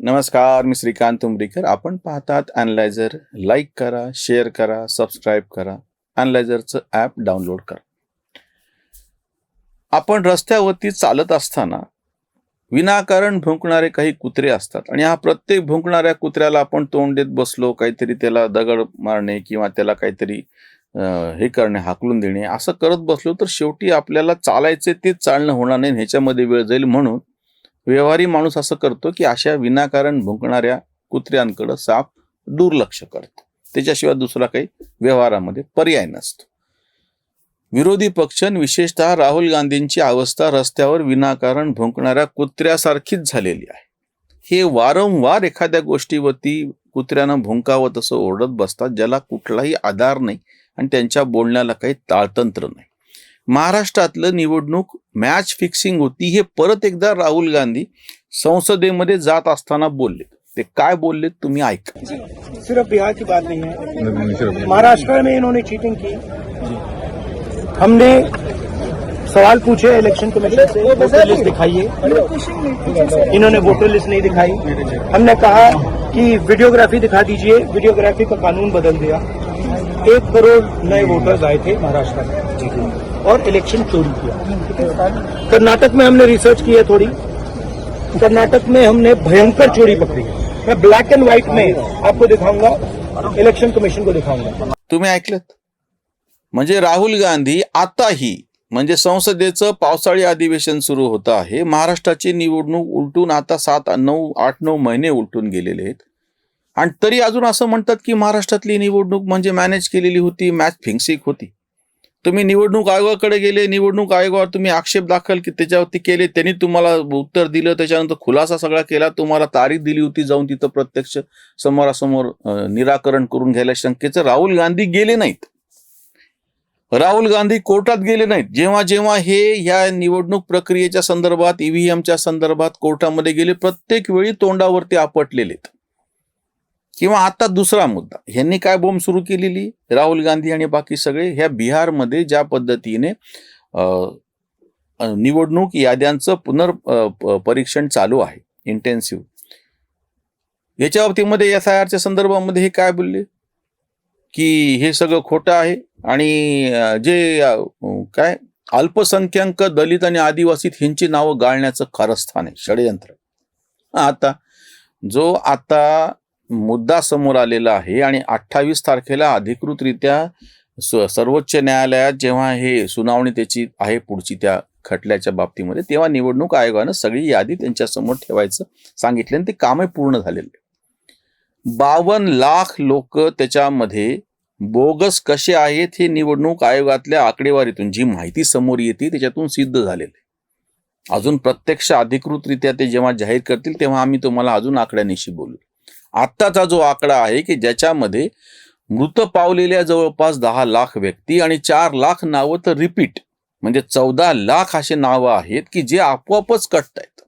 नमस्कार मी श्रीकांत उमरीकर. आपण पाहतात अनलायझर लाईक करा शेअर करा सबस्क्राईब करा. अनलायझरचं ॲप डाउनलोड करा. आपण रस्त्यावरती चालत असताना विनाकारण भुंकणारे काही कुत्रे असतात आणि हा प्रत्येक भुंकणाऱ्या कुत्र्याला आपण तोंड देत बसलो काहीतरी त्याला दगड मारणे किंवा त्याला काहीतरी हे करणे हाकलून देणे असं करत बसलो तर शेवटी आपल्याला चालायचे तेच चालणं होणार नाही ह्याच्यामध्ये वेळ जाईल म्हणून व्यवहारी माणूस असं करतो की अशा विनाकारण भुंकणाऱ्या कुत्र्यांकडं साप दुर्लक्ष करतो. त्याच्याशिवाय दुसरा काही व्यवहारामध्ये पर्याय नसतो. विरोधी पक्ष विशेषतः राहुल गांधींची अवस्था रस्त्यावर विनाकारण भुंकणाऱ्या कुत्र्यासारखीच झालेली आहे. हे वारंवार एखाद्या गोष्टीवरती कुत्र्यानं भुंकावं तसं ओरडत बसतात ज्याला कुठलाही आधार नाही आणि त्यांच्या बोलण्याला काही ताळतंत्र नाही. महाराष्ट्रातलं निवडणूक मॅच फिक्सिंग होती हे परत एकदा राहुल गांधी संसदेमध्ये जात असताना बोलले. ते काय बोलले तुम्ही ऐका. सिर्फ बिहार की बात नहीं है महाराष्ट्र में इन्होंने चीटिंग की. हमने सवाल पूछे इलेक्शन कमीशन से। वोटर लिस्ट दिखाइए। इन्होंने वोटर लिस्ट नहीं दिखाई। हमने कहा कि वीडियोग्राफी दिखा दीजिए। वीडियोग्राफी का कानून बदल दिया। एक करोड़ नए वोटर्स आए थे महाराष्ट्र में। और इलेक्शन चोरी किया। कर्नाटक में हमने रिसर्च की है थोड़ी। कर्नाटक में हमने भयंकर चोरी पकड़ी है। मैं ब्लैक एंड व्हाइट में आपको दिखाऊंगा इलेक्शन कमीशन को दिखाऊंगा। तुम्ही ऐकलत? म्हणजे राहुल गांधी आताही म्हणजे संसदेचं पावसाळी अधिवेशन सुरू होतं आहे. महाराष्ट्राची निवडणूक उलटून आता सात नऊ आठ नऊ महिने उलटून गेलेले आहेत. आणि तरी अजून असं म्हणतात की महाराष्ट्रातली निवडणूक म्हणजे मॅनेज केलेली होती मॅच फिंगसिक होती. तुम्ही निवडणूक आयोगाकडे गेले निवडणूक आयोगावर तुम्ही आक्षेप दाखल की त्याच्यावरती केले त्यांनी तुम्हाला उत्तर दिलं त्याच्यानंतर खुलासा सगळा केला तुम्हाला तारीख दिली होती जाऊन तिथं प्रत्यक्ष समोरासमोर निराकरण करून घ्यायला शंकेचं राहुल गांधी गेले नाहीत राहुल गांधी कोर्टात गेले नाहीत जेव्हा जेव्हा हे या निवडणूक प्रक्रियेच्या संदर्भात ईव्हीएमच्या संदर्भात कोर्टामध्ये गेले प्रत्येक वेळी तोंडावरती आपटलेले आहेत. किंवा आता दुसरा मुद्दा. ह्यांनी काय बोंब सुरू केलेली? राहुल गांधी आणि बाकी सगळे ह्या बिहारमध्ये ज्या पद्धतीने अं, निवडणूक याद्यांचं पुनर् परीक्षण चालू आहे इंटेन्सिव्ह याच्या बाबतीमध्ये एस आय आरच्या संदर्भामध्ये हे काय बोलले? की हे सगळं खोटं आहे आणि जे काय अल्पसंख्याक दलित आणि आदिवासीत ह्यांची नावं गाळण्याचं कारस्थान आहे षडयंत्र. आता जो आता मुद्दा समोर आलेला आहे आणि अठ्ठावीस तारखेला अधिकृतरित्या सर्वोच्च न्यायालयात जेव्हा हे सुनावणी त्याची आहे पुढची त्या खटल्याच्या बाबतीमध्ये तेव्हा निवडणूक आयोगानं सगळी यादी त्यांच्यासमोर ठेवायचं सांगितलं आणि ते कामही पूर्ण झालेले. बावन्न लाख लोक त्याच्यामध्ये बोगस कसे आहेत हे निवडणूक आयोगातल्या आकडेवारीतून जी माहिती समोर येते त्याच्यातून सिद्ध झालेले अजून प्रत्यक्ष अधिकृतरित्या ते जेव्हा जाहीर करतील तेव्हा आम्ही तुम्हाला अजून आकड्यानिशी बोलू. आत्ताचा जो आकडा आहे की ज्याच्यामध्ये मृत पावलेल्या जवळपास दहा लाख व्यक्ती आणि चार लाख नावं तर रिपीट म्हणजे चौदा लाख असे नावं आहेत की जे आपोआपच कटत आहेत.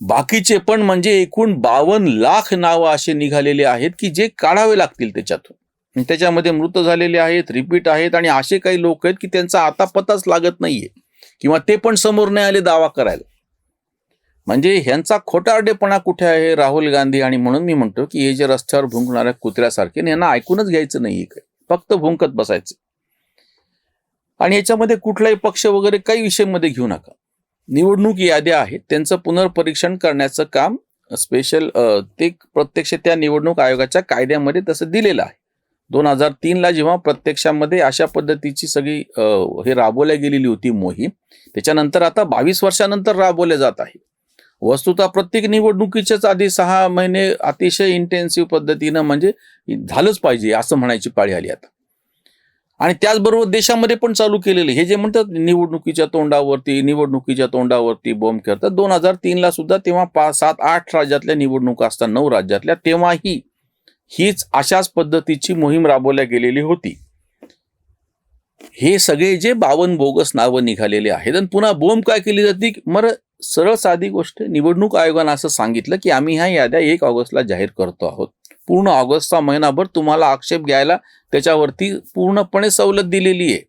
बाकीचे पण म्हणजे एकूण बावन्न लाख नावं असे निघालेले आहेत की जे काढावे लागतील त्याच्यातून. त्याच्यामध्ये मृत झालेले आहेत रिपीट आहेत आणि असे काही लोक आहेत की त्यांचा आता पताच लागत नाहीये. किंवा ते पण समोर नाही आले दावा करायला. म्हणजे ह्यांचा खोटारडेपणा कुठे आहे? राहुल गांधी आणि म्हणून मी म्हणतो की हे जे रस्त्यावर भुंकणाऱ्या कुत्र्यासारखे यांना ऐकूनच घ्यायचं नाही काय फक्त भुंकत बसायचं. आणि याच्यामध्ये कुठलाही पक्ष वगैरे काही विषयमध्ये घेऊ नका. निवडणूक याद्या आहेत. त्यांचं पुनर्परीक्षण करण्याचं काम स्पेशल ते प्रत्यक्ष त्या निवडणूक आयोगाच्या कायद्यामध्ये तसं दिलेलं आहे. दोन हजार तीनला जेव्हा प्रत्यक्षामध्ये अशा पद्धतीची सगळी हे राबवल्या गेलेली होती मोहीम त्याच्यानंतर आता बावीस वर्षानंतर राबवल्या जात आहे. वस्तुतः प्रत्येक निवडणुकीच्याच आधी सहा महिने अतिशय इंटेन्सिव्ह पद्धतीनं म्हणजे झालंच पाहिजे असं म्हणायची पाळी आली आता. आणि त्याचबरोबर देशामध्ये पण चालू केलेले हे जे म्हणतात निवडणुकीच्या तोंडावरती निवडणुकीच्या तोंडावरती बॉम्ब करतात दोन हजार तीनला सुद्धा तेव्हा पाच सात आठ राज्यातल्या निवडणुका असतात नऊ राज्यातल्या तेव्हाही हीच अशाच पद्धतीची मोहीम राबवल्या गेलेली होती. हे सगळे जे बावन बोगस नावं निघालेले आहेत. आणि पुन्हा बोंब काय केली जाते? मर सरळ साधी गोष्ट निवडणूक आयोगानं असं सांगितलं की आम्ही ह्या याद्या एक ऑगस्टला जाहीर करतो आहोत. पूर्ण ऑगस्टचा महिनाभर तुम्हाला आक्षेप घ्यायला त्याच्यावरती पूर्णपणे सवलत दिलेली आहे.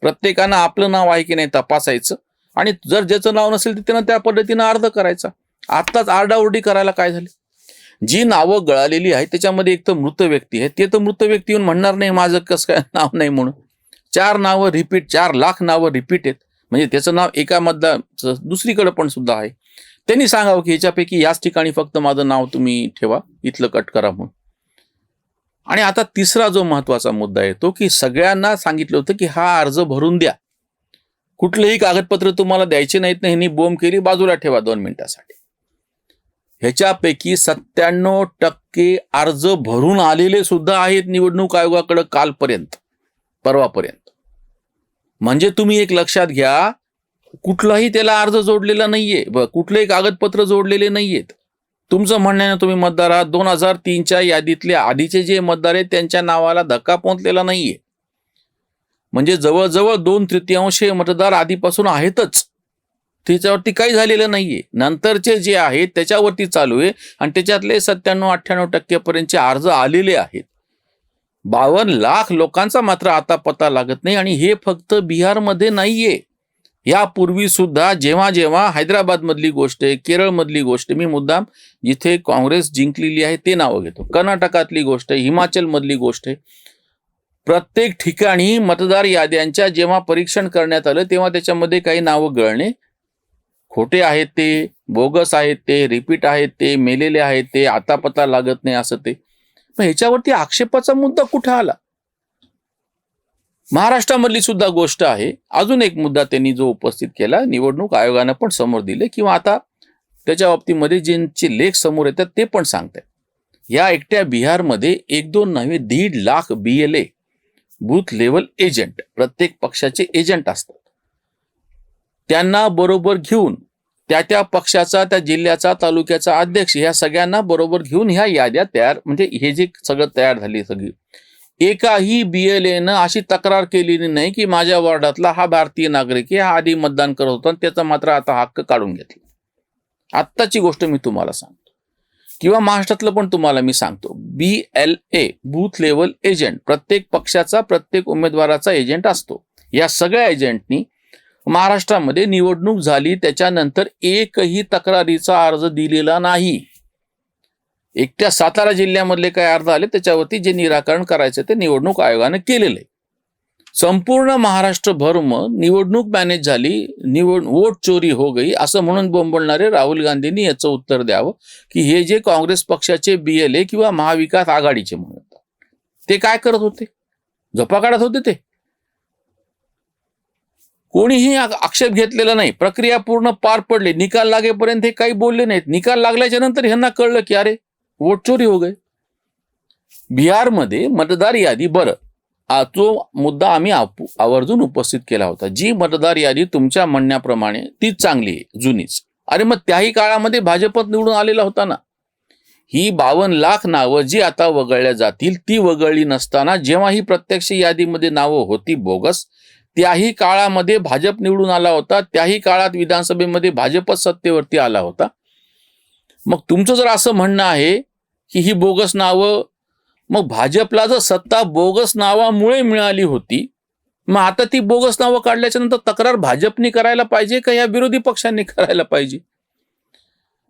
प्रत्येकानं आपलं नाव आहे की नाही तपासायचं आणि जर ज्याचं नाव नसेल तर त्यानं त्या पद्धतीनं अर्ज करायचा. आत्ताच आरडाओरडी करायला काय झाले? जी नावं गळालेली आहेत त्याच्यामध्ये एक तर मृत व्यक्ती आहे. ते तर मृत व्यक्ती येऊन म्हणणार नाही माझं कसं काय नाव नाही म्हणून. चार नावं रिपीट चार लाख नावं रिपीट आहेत. म्हणजे त्याचं नाव एका मतदार दुसरीकडे पण सुद्धा आहे. त्यांनी सांगावं की ह्याच्यापैकी याच ठिकाणी फक्त माझं नाव तुम्ही ठेवा इथलं कट करा म्हणून. आणि आता तिसरा जो महत्त्वाचा मुद्दा आहे तो की सगळ्यांना सांगितलं होतं की हा अर्ज भरून द्या. कुठलेही कागदपत्र तुम्हाला द्यायचे नाहीत ना ह्यांनी बोंब केली बाजूला ठेवा दोन मिनिटासाठी. ह्याच्यापैकी सत्त्याण्णव टक्के अर्ज भरून आलेले सुद्धा आहेत निवडणूक आयोगाकडे कालपर्यंत परवापर्यंत. म्हणजे तुम्ही एक लक्षात घ्या कुठलाही त्याला अर्ज जोडलेला नाहीये. कुठलंही कुठलेही कागदपत्र जोडलेले नाहीयेत. तुमचं म्हणण्याने तुम्ही मतदार आहात. दोन हजार तीनच्या यादीतले आधीचे जे मतदार आहेत त्यांच्या नावाला धक्का पोहोचलेला नाहीये. म्हणजे जवळजवळ दोन तृतीयांश हे मतदार आधीपासून आहेतच. त्याच्यावरती काही झालेलं नाहीये. नंतरचे जे आहेत त्याच्यावरती चालू आहे आणि त्याच्यातले सत्त्याण्णव अठ्ठ्याण्णव टक्केपर्यंतचे अर्ज आलेले आहेत. बावन्न लाख लोकांचा मात्र आता पत्ता लागत नाही आणि हे फक्त बिहारमध्ये नाहीये. यापूर्वी सुद्धा जेव्हा जेव्हा हैदराबाद मधली गोष्ट आहे केरळ मधली गोष्ट मी मुद्दाम जिथे काँग्रेस जिंकलेली आहे ते नावं घेतो. कर्नाटकातली गोष्ट आहे हिमाचल मधली गोष्ट आहे. प्रत्येक ठिकाणी मतदार याद्यांच्या जेव्हा परीक्षण करण्यात आलं तेव्हा त्याच्यामध्ये काही नावं गळणे. खोटे आहेत ते बोगस आहेत ते रिपीट आहेत ते मेलेले आहेत ते आता पता लागत नाही असं ते. मग ह्याच्यावरती आक्षेपाचा मुद्दा कुठे आला? महाराष्ट्रामधली सुद्धा गोष्ट आहे. अजून एक मुद्दा त्यांनी जो उपस्थित केला निवडणूक आयोगानं पण समोर दिले किंवा आता त्याच्या बाबतीमध्ये ज्यांचे लेख समोर येतात ते पण सांगतात या एकट्या बिहारमध्ये एक दोन नव्हे दीड lakh B L A booth level agent प्रत्येक पक्षाचे एजंट असतात. त्यांना बरोबर घेऊन त्या त्या पक्षाचा त्या जिल्ह्याचा तालुक्याचा अध्यक्ष ह्या सगळ्यांना बरोबर घेऊन ह्या याद्या तयार म्हणजे हे जे सगळं तयार झाली सगळी. एकाही बी एल एनं अशी तक्रार केलेली नाही की माझ्या वॉर्डातला हा भारतीय नागरिक आहे हा आधी मतदान करत होता आणि त्याचा मात्र आता हक्क काढून घेतला. आत्ताची गोष्ट मी तुम्हाला सांगतो. किंवा महाराष्ट्रातलं पण तुम्हाला मी सांगतो. B L A booth level agent प्रत्येक पक्षाचा प्रत्येक उमेदवाराचा एजंट असतो. या सगळ्या एजंटनी महाराष्ट्रामध्ये निवडणूक झाली त्याच्यानंतर एकही तक्रारीचा अर्ज दिलेला नाही. एकट्या सातारा जिल्ह्यामधले काय अर्ज आले त्याच्यावरती जे निराकरण करायचं ते निवडणूक आयोगानं केलेलं आहे. संपूर्ण महाराष्ट्रभर मग निवडणूक मॅनेज झाली निवड वोट चोरी हो गई असं म्हणून बोंबलणारे राहुल गांधींनी याचं उत्तर द्यावं की हे जे काँग्रेस पक्षाचे बी एल ए किंवा महाविकास आघाडीचे म्हणून ते काय करत होते? झोपा काढत होते ते. कोणीही आक्षेप घेतलेला नाही. प्रक्रिया पूर्ण पार पडली. निकाल लागेपर्यंत हे काही बोलले नाहीत. निकाल लागल्याच्या नंतर ह्यांना कळलं की अरे वोट चोरी हो गए. बिहारमध्ये मतदार यादी बरं. तो मुद्दा आम्ही आवर्जून उपस्थित केला होता. जी मतदार यादी तुमच्या म्हणण्याप्रमाणे तीच चांगली आहे जुनीच. अरे मग त्याही काळामध्ये भाजपत निवडून आलेला होता ना. ही बावन्न लाख नावं जी आता वगळल्या जातील ती वगळली नसताना जेव्हा ही प्रत्यक्ष यादीमध्ये नावं होती बोगस त्याही काळामध्ये भाजप निवडून आला होता. त्याही काळात विधानसभेमध्ये भाजपच सत्तेवरती आला होता. मग तुमचं जर असं म्हणणं आहे की ही बोगस नावं मग भाजपला जर सत्ता बोगस नावामुळे मिळाली होती मग आता ती बोगस नावं काढल्याच्या नंतर तक्रार भाजपने करायला पाहिजे का या विरोधी पक्षांनी करायला पाहिजे?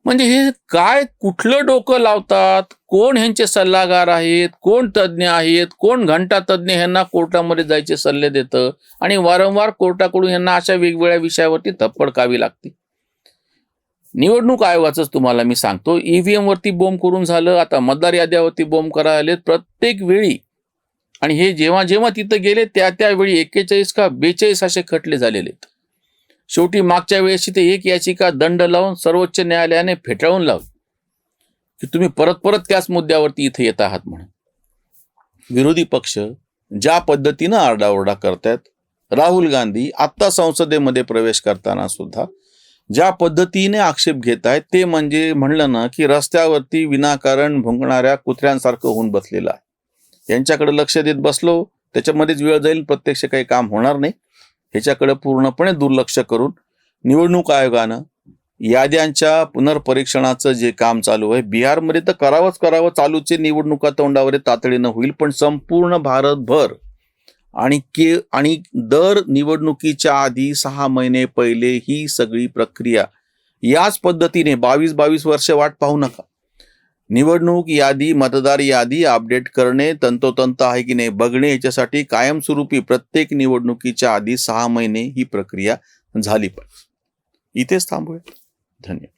म्हणजे हे काय कुठलं डोकं लावतात? कोण ह्यांचे सल्लागार आहेत? कोण तज्ज्ञ आहेत? कोण घंटा तज्ज्ञ ह्यांना कोर्टामध्ये जायचे सल्ले देतं? आणि वारंवार कोर्टाकडून यांना अशा वेगवेगळ्या विषयावरती थप्पड लागते. निवडणूक आयोगाचंच तुम्हाला मी सांगतो. ईव्हीएम वरती बोंब करून झालं. आता मतदार याद्यावरती बोंब करायला प्रत्येक वेळी. आणि हे जेव्हा जेव्हा तिथं गेले त्या त्यावेळी एक्केचाळीस का बेचाळीस असे खटले झालेले आहेत. शेवटी मागच्या वेळेस ते एक याचिका दंड लावून सर्वोच्च न्यायालयाने फेटाळून लावली की तुम्ही परत परत त्याच मुद्द्यावरती इथे येत आहात म्हणून. विरोधी पक्ष ज्या पद्धतीनं आरडाओरडा करतायत राहुल गांधी आत्ता संसदेमध्ये प्रवेश करताना सुद्धा ज्या पद्धतीने आक्षेप घेत आहेत ते म्हणजे म्हणलं ना की रस्त्यावरती विनाकारण भुंकणाऱ्या कुत्र्यांसारखं होऊन बसलेलं आहे. यांच्याकडे लक्ष देत बसलो त्याच्यामध्येच वेळ जाईल प्रत्यक्ष काही काम होणार नाही. ह्याच्याकडे पूर्णपणे दुर्लक्ष करून निवडणूक आयोगानं याद्यांच्या पुनर्परीक्षणाचं जे काम चालू आहे बिहारमध्ये तर करावंच करावं चालूचे निवडणुका तोंडावर तातडीनं होईल पण संपूर्ण भारतभर आणि के आणि दर निवडणुकीच्या आधी सहा महिने पहिले ही सगळी प्रक्रिया याच पद्धतीने बावीस बावीस वर्ष वाट पाहू नका. निवडणूक यादी मतदार यादी अपडेट करणे तंतोतंत आहे की नाही बघणे याच्यासाठी कायमस्वरूपी प्रत्येक निवडणुकीच्या आधी सहा महिने ही प्रक्रिया झाली पाहिजे इथेच थांबूया. धन्यवाद.